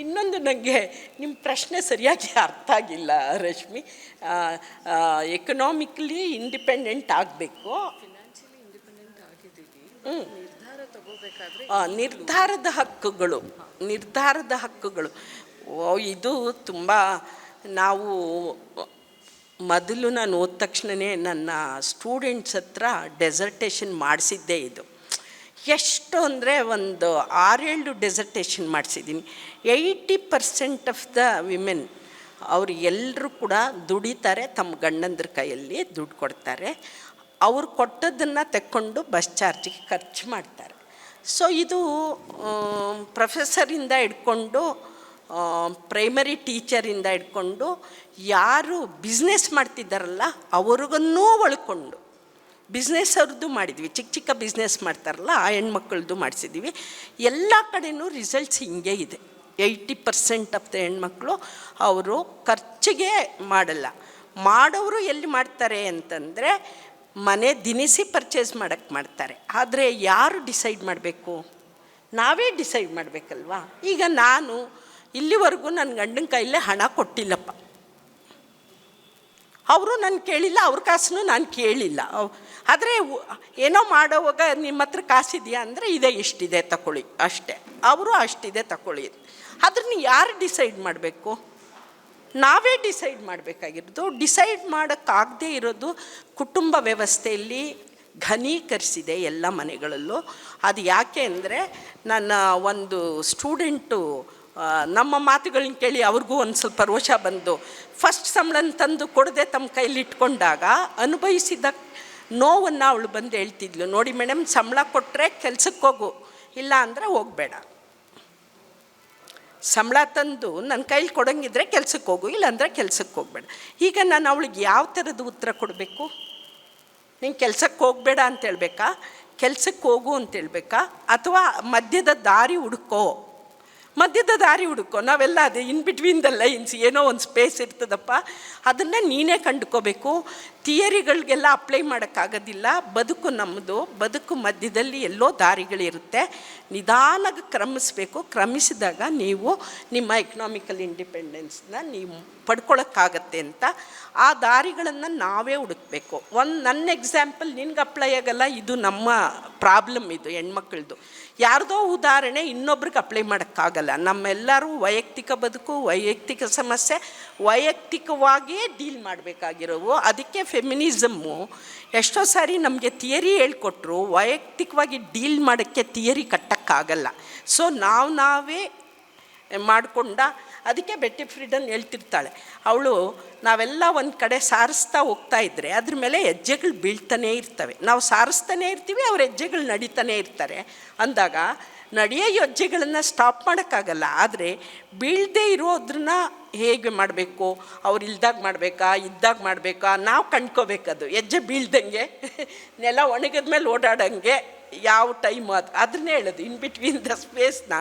Speaker 2: ಇನ್ನೊಂದು ನನಗೆ ನಿಮ್ಮ ಪ್ರಶ್ನೆ ಸರಿಯಾಗಿ ಅರ್ಥ ಆಗಿಲ್ಲ ರಶ್ಮಿ. ಎಕನಾಮಿಕ್ಲಿ ಇಂಡಿಪೆಂಡೆಂಟ್ ಆಗಬೇಕು. ಆ, ನಿರ್ಧಾರದ ಹಕ್ಕುಗಳು ನಿರ್ಧಾರದ ಹಕ್ಕುಗಳು. ಇದು ತುಂಬ ನಾವು ಮೊದಲು ನಾನು ಓದ ತಕ್ಷಣವೇ ನನ್ನ ಸ್ಟೂಡೆಂಟ್ಸ್ ಹತ್ರ ಡೆಸರ್ಟೇಷನ್ ಮಾಡಿಸಿದ್ದೇ ಇದು. ಎಷ್ಟು ಅಂದರೆ ಒಂದು ಆರೇಳು dissertation ಮಾಡಿಸಿದ್ದೀನಿ. Eighty percent of the women ಅವರು ಎಲ್ಲರೂ ಕೂಡ ದುಡಿತಾರೆ, ತಮ್ಮ ಗಂಡಂದ್ರ ಕೈಯಲ್ಲಿ ದುಡ್ಡು ಕೊಡ್ತಾರೆ. ಅವ್ರು ಕೊಟ್ಟದನ್ನು ತಕ್ಕೊಂಡು ಬಸ್ ಚಾರ್ಜಿಗೆ ಖರ್ಚು ಮಾಡ್ತಾರೆ. ಸೊ ಇದು ಪ್ರೊಫೆಸರಿಂದ ಹಿಡ್ಕೊಂಡು ಪ್ರೈಮರಿ ಟೀಚರಿಂದ ಹಿಡ್ಕೊಂಡು ಯಾರು ಬಿಸ್ನೆಸ್ ಮಾಡ್ತಿದ್ದಾರಲ್ಲ, ಅವ್ರಿಗನ್ನೂ ಒಳ್ಕೊಂಡು. ಬಿಸ್ನೆಸ್ ಅವ್ರದ್ದು ಮಾಡಿದ್ವಿ. ಚಿಕ್ಕ ಚಿಕ್ಕ ಬಿಸ್ನೆಸ್ ಮಾಡ್ತಾರಲ್ಲ, ಆ ಹೆಣ್ಮಕ್ಳದ್ದು ಮಾಡಿಸಿದ್ವಿ. ಎಲ್ಲ ಕಡೆಯೂ ರಿಸಲ್ಟ್ಸ್ ಹಿಂಗೆ ಇದೆ. ಏಯ್ಟಿ ಪರ್ಸೆಂಟ್ ಆಫ್ ದ ಹೆಣ್ಮಕ್ಳು ಅವರು ಖರ್ಚಿಗೆ ಮಾಡಲ್ಲ. ಮಾಡೋರು ಎಲ್ಲಿ ಮಾಡ್ತಾರೆ ಅಂತಂದರೆ ಮನೆ ದಿನಿಸಿ ಪರ್ಚೇಸ್ ಮಾಡೋಕ್ಕೆ ಮಾಡ್ತಾರೆ. ಆದರೆ ಯಾರು ಡಿಸೈಡ್ ಮಾಡಬೇಕು? ನಾವೇ ಡಿಸೈಡ್ ಮಾಡಬೇಕಲ್ವಾ? ಈಗ ನಾನು ಇಲ್ಲಿವರೆಗೂ ನನ್ನ ಗಂಡನ ಕೈಲೇ ಹಣ ಕೊಟ್ಟಿಲ್ಲಪ್ಪ. ಅವರು ನಾನು ಕೇಳಿಲ್ಲ, ಅವ್ರ ಕಾಸನ್ನು ನಾನು ಕೇಳಿಲ್ಲ. ಆದರೆ ಏನೋ ಮಾಡೋವಾಗ ನಿಮ್ಮ ಹತ್ರ ಕಾಸಿದೆಯಾ ಅಂದರೆ ಇದೆ, ಇಷ್ಟಿದೆ ತಗೊಳ್ಳಿ ಅಷ್ಟೇ. ಅವರು ಅಷ್ಟಿದೆ ತಗೊಳ್ಳಿ ಅದನ್ನ ಯಾರು ಡಿಸೈಡ್ ಮಾಡಬೇಕು? ನಾವೇ ಡಿಸೈಡ್ ಮಾಡಬೇಕಾಗಿರೋದು. ಡಿಸೈಡ್ ಮಾಡೋಕ್ಕಾಗದೇ ಇರೋದು ಕುಟುಂಬ ವ್ಯವಸ್ಥೆಯಲ್ಲಿ ಘನೀಕರಿಸಿದೆ ಎಲ್ಲ ಮನೆಗಳಲ್ಲೂ. ಅದು ಯಾಕೆ ಅಂದರೆ ನನ್ನ ಒಂದು ಸ್ಟೂಡೆಂಟು ನಮ್ಮ ಮಾತುಗಳನ್ನ ಕೇಳಿ ಅವ್ರಿಗೂ ಒಂದು ಸ್ವಲ್ಪ ರೋಷ ಬಂದು ಫಸ್ಟ್ ಸಂಬಳನ ತಂದು ಕೊಡದೆ ತಮ್ಮ ಕೈಲಿ ಇಟ್ಕೊಂಡಾಗ ಅನುಭವಿಸಿದ ನೋವನ್ನು ಅವಳು ಬಂದು ಹೇಳ್ತಿದ್ಲು. ನೋಡಿ ಮೇಡಮ್ ಸಂಬಳ ಕೊಟ್ಟರೆ ಕೆಲಸಕ್ಕೆ ಹೋಗು, ಇಲ್ಲ ಅಂದರೆ ಹೋಗಬೇಡ. ಸಂಬಳ ತಂದು ನನ್ನ ಕೈಲಿ ಕೊಡಂಗಿದ್ರೆ ಕೆಲ್ಸಕ್ಕೆ ಹೋಗು, ಇಲ್ಲಾಂದ್ರೆ ಕೆಲ್ಸಕ್ಕೆ ಹೋಗಬೇಡ. ಈಗ ನಾನು ಅವಳಿಗೆ ಯಾವ ಥರದ ಉತ್ತರ ಕೊಡಬೇಕು? ನೀನು ಕೆಲ್ಸಕ್ಕೆ ಹೋಗಬೇಡ ಅಂತ ಹೇಳ್ಬೇಕಾ? ಕೆಲ್ಸಕ್ಕೆ ಹೋಗು ಅಂತ ಹೇಳ್ಬೇಕಾ? ಅಥವಾ ಮಧ್ಯದ ದಾರಿ ಹುಡುಕೋ. ಮಧ್ಯದ ದಾರಿ ಹುಡುಕೋ. ನಾವೆಲ್ಲ ಅದೇ ಇನ್ ಬಿಟ್ವೀನ್ ದ ಲೈನ್ಸ್ ಏನೋ ಒಂದು ಸ್ಪೇಸ್ ಇರ್ತದಪ್ಪ. ಅದನ್ನು ನೀನೇ ಕಂಡುಕೋಬೇಕು. ಥಿಯರಿಗಳಿಗೆಲ್ಲ ಅಪ್ಲೈ ಮಾಡೋಕ್ಕಾಗೋದಿಲ್ಲ. ಬದುಕು ನಮ್ಮದು ಬದುಕು ಮಧ್ಯದಲ್ಲಿ ಎಲ್ಲೋ ದಾರಿಗಳಿರುತ್ತೆ. ನಿಧಾನಕ್ಕೆ ಕ್ರಮಿಸಬೇಕು. ಕ್ರಮಿಸಿದಾಗ ನೀವು ನಿಮ್ಮ ಎಕನಾಮಿಕಲ್ ಇಂಡಿಪೆಂಡೆನ್ಸ್ನ ನೀವು ಪಡ್ಕೊಳಕ್ಕಾಗತ್ತೆ ಅಂತ ಆ ದಾರಿಗಳನ್ನು ನಾವೇ ಹುಡುಕ್ಬೇಕು. ಒಂದು ನನ್ನ ಎಕ್ಸಾಂಪಲ್ ನಿನ್ಗೆ ಅಪ್ಲೈ ಆಗಲ್ಲ, ಇದು ನಮ್ಮ ಪ್ರಾಬ್ಲಮ್ ಇದು ಹೆಣ್ಮಕ್ಳದ್ದು ಯಾರ್ದೋ ಉದಾಹರಣೆ ಇನ್ನೊಬ್ರಿಗೆ ಅಪ್ಲೈ ಮಾಡೋಕ್ಕಾಗಲ್ಲ. ನಮ್ಮೆಲ್ಲರೂ ವೈಯಕ್ತಿಕ ಬದುಕು, ವೈಯಕ್ತಿಕ ಸಮಸ್ಯೆ, ವೈಯಕ್ತಿಕವಾಗಿಯೇ ಡೀಲ್ ಮಾಡಬೇಕಾಗಿರೋವು. ಅದಕ್ಕೆ ಫೆಮಿನಿಸಮ್ಮು ಎಷ್ಟೋ ಸಾರಿ ನಮಗೆ ಥಿಯರಿ ಹೇಳ್ಕೊಟ್ರು, ವೈಯಕ್ತಿಕವಾಗಿ ಡೀಲ್ ಮಾಡೋಕ್ಕೆ ಥಿಯರಿ ಕಟ್ಟೋಕ್ಕಾಗಲ್ಲ. ಸೊ ನಾವು ನಾವೇ ಮಾಡಿಕೊಂಡ ಅದಕ್ಕೆ ಬೆಟ್ಟಿ ಫ್ರೀಡನ್ ಹೇಳ್ತಿರ್ತಾಳೆ. ಅವಳು, ನಾವೆಲ್ಲ ಒಂದು ಕಡೆ ಸಾರಿಸ್ತಾ ಹೋಗ್ತಾ ಇದ್ದರೆ ಅದ್ರ ಮೇಲೆ ಹೆಜ್ಜೆಗಳು ಬೀಳ್ತಾನೇ ಇರ್ತವೆ. ನಾವು ಸಾರಿಸ್ತಾನೇ ಇರ್ತೀವಿ, ಅವ್ರ ಹೆಜ್ಜೆಗಳು ನಡೀತಾನೆ ಇರ್ತಾರೆ. ಅಂದಾಗ, ನಡೆಯೋ ಹೆಜ್ಜೆಗಳನ್ನು ಸ್ಟಾಪ್ ಮಾಡೋಕ್ಕಾಗಲ್ಲ. ಆದರೆ ಬೀಳದೇ ಇರೋದ್ರನ್ನ ಹೇಗೆ ಮಾಡಬೇಕು? ಅವ್ರು ಇಲ್ದಾಗ ಮಾಡಬೇಕಾ? ಇದ್ದಾಗ ಮಾಡಬೇಕಾ? ನಾವು ಕಂಡ್ಕೋಬೇಕದು. ಹೆಜ್ಜೆ ಬೀಳ್ದಂಗೆ, ನೆಲ ಒಣಗಿದ ಮೇಲೆ ಓಡಾಡಂಗೆ. ಯಾವ ಟೈಮ್ ಅದು ಅದನ್ನೇ ಹೇಳೋದು. ಇನ್ ಬಿಟ್ವೀನ್ ದ ಸ್ಪೇಸ್ನ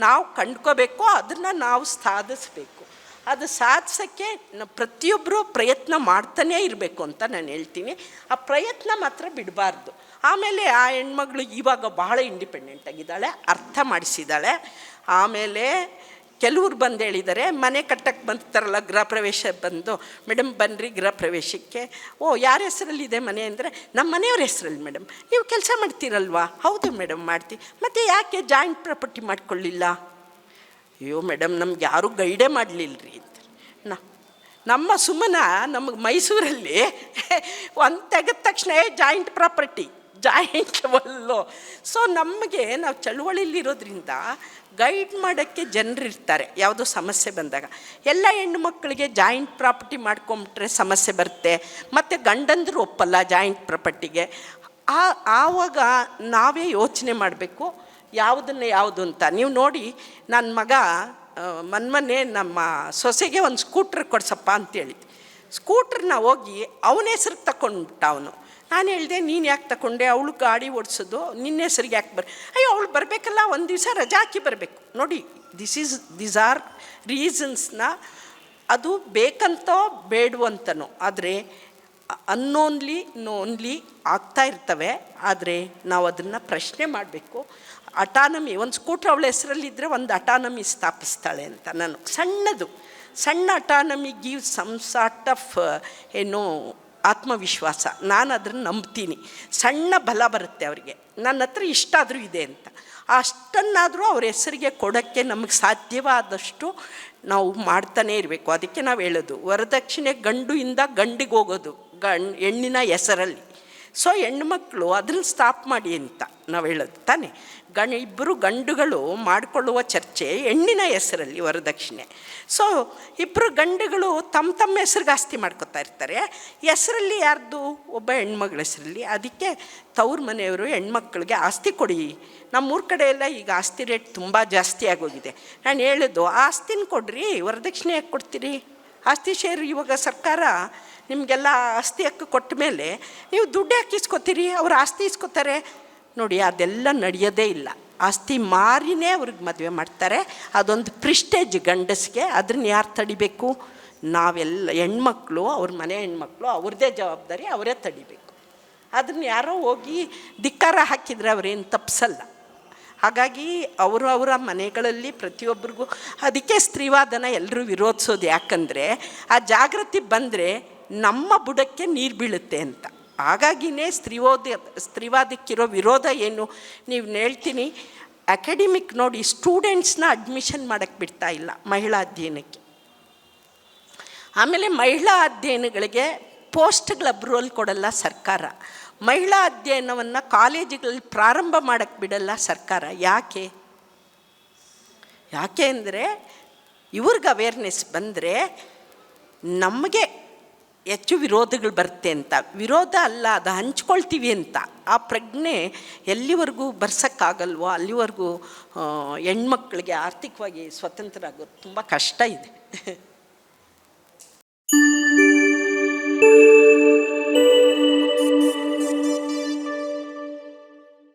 Speaker 2: ನಾವು ಕಂಡ್ಕೋಬೇಕು, ಅದನ್ನು ನಾವು ಸಾಧಿಸ್ಬೇಕು. ಅದು ಸಾಧಿಸೋಕ್ಕೆ ಪ್ರತಿಯೊಬ್ಬರು ಪ್ರಯತ್ನ ಮಾಡ್ತಾನೇ ಇರಬೇಕು ಅಂತ ನಾನು ಹೇಳ್ತೀನಿ. ಆ ಪ್ರಯತ್ನ ಮಾತ್ರ ಬಿಡಬಾರ್ದು. ಆಮೇಲೆ ಆ ಹೆಣ್ಮಗಳು ಇವಾಗ ಬಹಳ ಇಂಡಿಪೆಂಡೆಂಟ್ ಆಗಿದ್ದಾಳೆ, ಅರ್ಥ ಮಾಡಿಸಿದ್ದಾಳೆ. ಆಮೇಲೆ ಕೆಲವ್ರು ಬಂದು ಹೇಳಿದ್ದಾರೆ ಮನೆ ಕಟ್ಟಕ್ಕೆ ಬಂತಾರಲ್ಲ ಗೃಹ ಪ್ರವೇಶ ಬಂದು. ಮೇಡಮ್ ಬನ್ನಿರಿ ಗೃಹ ಪ್ರವೇಶಕ್ಕೆ. ಓ, ಯಾರ ಹೆಸರಲ್ಲಿದೆ ಮನೆ ಅಂದರೆ ನಮ್ಮ ಮನೆಯವ್ರ ಹೆಸರಲ್ಲಿ ಮೇಡಮ್ ನೀವು ಕೆಲಸ ಮಾಡ್ತೀರಲ್ವಾ? ಹೌದು ಮೇಡಮ್ ಮಾಡ್ತೀವಿ ಮತ್ತು ಯಾಕೆ ಜಾಯಿಂಟ್ ಪ್ರಾಪರ್ಟಿ ಮಾಡ್ಕೊಳ್ಳಿಲ್ಲ? ಅಯ್ಯೋ ಮೇಡಮ್ ನಮ್ಗೆ ಯಾರೂ ಗೈಡೇ ಮಾಡಲಿಲ್ಲ ರೀ ಅಂತ. ನಾ, ನಮ್ಮ ಸುಮನ ನಮಗೆ ಮೈಸೂರಲ್ಲಿ ಒಂದು ತೆಗೆದ ತಕ್ಷಣ ಜಾಯಿಂಟ್ ಪ್ರಾಪರ್ಟಿ. ಜಾಯಿಂಟ್ ಒಲ್ಲು ಸೊ ನಮಗೆ ನಾವು ಚಳುವಳಿಲಿರೋದ್ರಿಂದ ಗೈಡ್ ಮಾಡೋಕ್ಕೆ ಜನರಿರ್ತಾರೆ ಯಾವುದೋ ಸಮಸ್ಯೆ ಬಂದಾಗ. ಎಲ್ಲ ಹೆಣ್ಣು ಮಕ್ಕಳಿಗೆ ಜಾಯಿಂಟ್ ಪ್ರಾಪರ್ಟಿ ಮಾಡ್ಕೊಂಬಿಟ್ರೆ ಸಮಸ್ಯೆ ಬರುತ್ತೆ. ಮತ್ತು ಗಂಡಂದ್ರು ಒಪ್ಪಲ್ಲ ಜಾಯಿಂಟ್ ಪ್ರಾಪರ್ಟಿಗೆ ಆ, ಆವಾಗ ನಾವೇ ಯೋಚನೆ ಮಾಡಬೇಕು, ಯಾವುದನ್ನು ಯಾವುದು ಅಂತ. ನೀವು ನೋಡಿ ನನ್ನ ಮಗ ಮನ್ಮನೆ ನಮ್ಮ ಸೊಸೆಗೆ ಒಂದು ಸ್ಕೂಟ್ರ್ ಕೊಡ್ಸಪ್ಪ ಅಂತೇಳಿ. ಸ್ಕೂಟ್ರನ್ನ ಹೋಗಿ ಅವನ ಹೆಸ್ರಿಗೆ ತಗೊಂಡ್ಬಿಟ್ಟ ಅವನು. ನಾನು ಹೇಳಿದೆ, ನೀನು ಯಾಕೆ ತಗೊಂಡೆ ಅವಳು ಗಾಡಿ ಓಡಿಸೋದು ನಿನ್ನ ಹೆಸ್ರಿಗೆ ಯಾಕೆ ಬರ್? ಅಯ್ಯೋ, ಅವಳು ಬರಬೇಕಲ್ಲ, ಒಂದು ದಿವಸ ರಜಾ ಹಾಕಿ ಬರಬೇಕು. ನೋಡಿ ದಿಸ್ ಈಸ್ ದಿಸ್ ಆರ್ ರೀಸನ್ಸ್ನ ಅದು ಬೇಕಂತೋ ಬೇಡವಂತನೋ ಆದರೆ ಅನ್ನೋನ್ಲಿ ನೋನ್ಲಿ ಆಗ್ತಾ ಇರ್ತವೆ. ಆದರೆ, ನಾವು ಅದನ್ನು ಪ್ರಶ್ನೆ ಮಾಡಬೇಕು. ಅಟಾನಮಿ ಒಂದು ಸ್ಕೂಟ್ರ್ ಅವಳ ಹೆಸರಲ್ಲಿದ್ದರೆ ಒಂದು ಅಟಾನಮಿ ಸ್ಥಾಪಿಸ್ತಾಳೆ ಅಂತ ನಾನು. ಸಣ್ಣದು. ಸಣ್ಣ autonomy give some sort of ಏನೋ ಆತ್ಮವಿಶ್ವಾಸ. ನಾನು ಅದನ್ನು ನಂಬ್ತೀನಿ. ಸಣ್ಣ ಬಲ ಬರುತ್ತೆ ಅವರಿಗೆ. ನನ್ನ ಹತ್ರ ಇಷ್ಟಾದರೂ ಇದೆ ಅಂತ. ಅಷ್ಟನ್ನಾದರೂ ಅವ್ರ ಹೆಸರಿಗೆ ಕೊಡೋಕ್ಕೆ ನಮಗೆ ಸಾಧ್ಯವಾದಷ್ಟು ನಾವು ಮಾಡ್ತಾನೇ ಇರಬೇಕು. ಅದಕ್ಕೆ ನಾವು ಹೇಳೋದು, ವರದಕ್ಷಿಣೆ ಗಂಡು ಇಂದ ಗಂಡಿಗೆ ಹೋಗೋದು, ಗಂಡ್, ಹೆಣ್ಣಿನ ಹೆಸರಲ್ಲಿ. ಸೊ ಹೆಣ್ಮಕ್ಳು ಅದನ್ನು ಸ್ಟಾಪ್ ಮಾಡಿ ಅಂತ ನಾವು ಹೇಳೋದು ತಾನೆ? ಗಣ ಇಬ್ಬರು ಗಂಡುಗಳು ಮಾಡಿಕೊಳ್ಳುವ ಚರ್ಚೆ ಹೆಣ್ಣಿನ ಹೆಸರಲ್ಲಿ ವರದಕ್ಷಿಣೆ. ಸೊ ಇಬ್ಬರು ಗಂಡುಗಳು ತಮ್ಮ ತಮ್ಮ ಹೆಸ್ರಿಗೆ ಆಸ್ತಿ ಮಾಡ್ಕೊತಾ ಇರ್ತಾರೆ. ಹೆಸರಲ್ಲಿ ಯಾರ್ದು? ಒಬ್ಬ ಹೆಣ್ಮಗಳ ಹೆಸರಲ್ಲಿ. ಅದಕ್ಕೆ ತವ್ರ ಮನೆಯವರು ಹೆಣ್ಮಕ್ಳಿಗೆ ಆಸ್ತಿ ಕೊಡಿ. ನಮ್ಮೂರ ಕಡೆ ಎಲ್ಲ ಈಗ ಆಸ್ತಿ ರೇಟ್ ತುಂಬ ಜಾಸ್ತಿ ಆಗೋಗಿದೆ. ನಾನು ಹೇಳಿದ್ದು ಆಸ್ತಿನ ಕೊಡ್ರಿ, ವರದಕ್ಷಿಣೆ ಯಾಕೆ ಕೊಡ್ತೀರಿ? ಆಸ್ತಿ ಶೇರು ಇವಾಗ ಸರ್ಕಾರ ನಿಮಗೆಲ್ಲ ಆಸ್ತಿ ಹಕ್ಕು ಕೊಟ್ಟ ಮೇಲೆ ನೀವು ದುಡ್ಡು ಯಾಕೆ ಇಸ್ಕೊತೀರಿ ಅವ್ರು ಆಸ್ತಿ ಇಸ್ಕೊತಾರೆ. ನೋಡಿ, ಅದೆಲ್ಲ ನಡೆಯೋದೇ ಇಲ್ಲ. ಆಸ್ತಿ ಮಾರಿನೇ ಅವ್ರಿಗೆ ಮದುವೆ ಮಾಡ್ತಾರೆ. ಅದೊಂದು ಪ್ರಿಸ್ಟೇಜ್ ಗಂಡಸಿಗೆ. ಅದನ್ನ ಯಾರು ತಡಿಬೇಕು? ನಾವೆಲ್ಲ ಹೆಣ್ಮಕ್ಳು, ಅವ್ರ ಮನೆ ಹೆಣ್ಮಕ್ಳು ಅವ್ರದ್ದೇ ಜವಾಬ್ದಾರಿ, ಅವರೇ ತಡಿಬೇಕು. ಅದನ್ನ ಯಾರೋ ಹೋಗಿ ಧಿಕ್ಕಾರ ಹಾಕಿದರೆ ಅವ್ರೇನು ತಪ್ಪಿಸಲ್ಲ ಹಾಗಾಗಿ ಅವರು ಅವರ ಮನೆಗಳಲ್ಲಿ ಪ್ರತಿಯೊಬ್ಬರಿಗೂ ಅದಕ್ಕೆ ಸ್ತ್ರೀವಾದನ ಎಲ್ಲರೂ ವಿರೋಧಿಸೋದು ಯಾಕಂದರೆ, ಆ ಜಾಗೃತಿ ಬಂದರೆ ನಮ್ಮ ಬುಡಕ್ಕೆ ನೀರು ಬೀಳುತ್ತೆ ಅಂತ. ಹಾಗಾಗಿನೇ ಸ್ತ್ರೀವಾದ ಸ್ತ್ರೀವಾದಕ್ಕಿರೋ ವಿರೋಧ ಏನು? ನೀವು ಹೇಳ್ತೀನಿ ಅಕಾಡೆಮಿಕ್ ನೋಡಿ ಸ್ಟೂಡೆಂಟ್ಸ್ನ ಅಡ್ಮಿಷನ್ ಮಾಡೋಕ್ಕೆ ಬಿಡ್ತಾ ಇಲ್ಲ ಮಹಿಳಾ ಅಧ್ಯಯನಕ್ಕೆ. ಆಮೇಲೆ ಮಹಿಳಾ ಅಧ್ಯಯನಗಳಿಗೆ ಪೋಸ್ಟ್ಗಳ ಅಬ್ರೂವಲ್ ಕೊಡಲ್ಲ ಸರ್ಕಾರ. ಮಹಿಳಾ ಅಧ್ಯಯನವನ್ನು ಕಾಲೇಜುಗಳಲ್ಲಿ ಪ್ರಾರಂಭ ಮಾಡೋಕ್ಕೆ ಬಿಡಲ್ಲ ಸರ್ಕಾರ. ಯಾಕೆ? ಯಾಕೆ ಅಂದರೆ ಇವ್ರಿಗೆ ಅವೇರ್ನೆಸ್ ಬಂದರೆ ನಮಗೆ ಹೆಚ್ಚು ವಿರೋಧಗಳು ಬರುತ್ತೆ ಅಂತ. ವಿರೋಧ ಅಲ್ಲ, ಅದು ಹಂಚ್ಕೊಳ್ತೀವಿ ಅಂತ. ಆ ಪ್ರಜ್ಞೆ ಎಲ್ಲಿವರೆಗೂ ಬರ್ಸೋಕ್ಕಾಗಲ್ವೋ, ಅಲ್ಲಿವರೆಗೂ ಹೆಣ್ಮಕ್ಳಿಗೆ ಆರ್ಥಿಕವಾಗಿ ಸ್ವತಂತ್ರ ಆಗೋದು ತುಂಬ ಕಷ್ಟ ಇದೆ.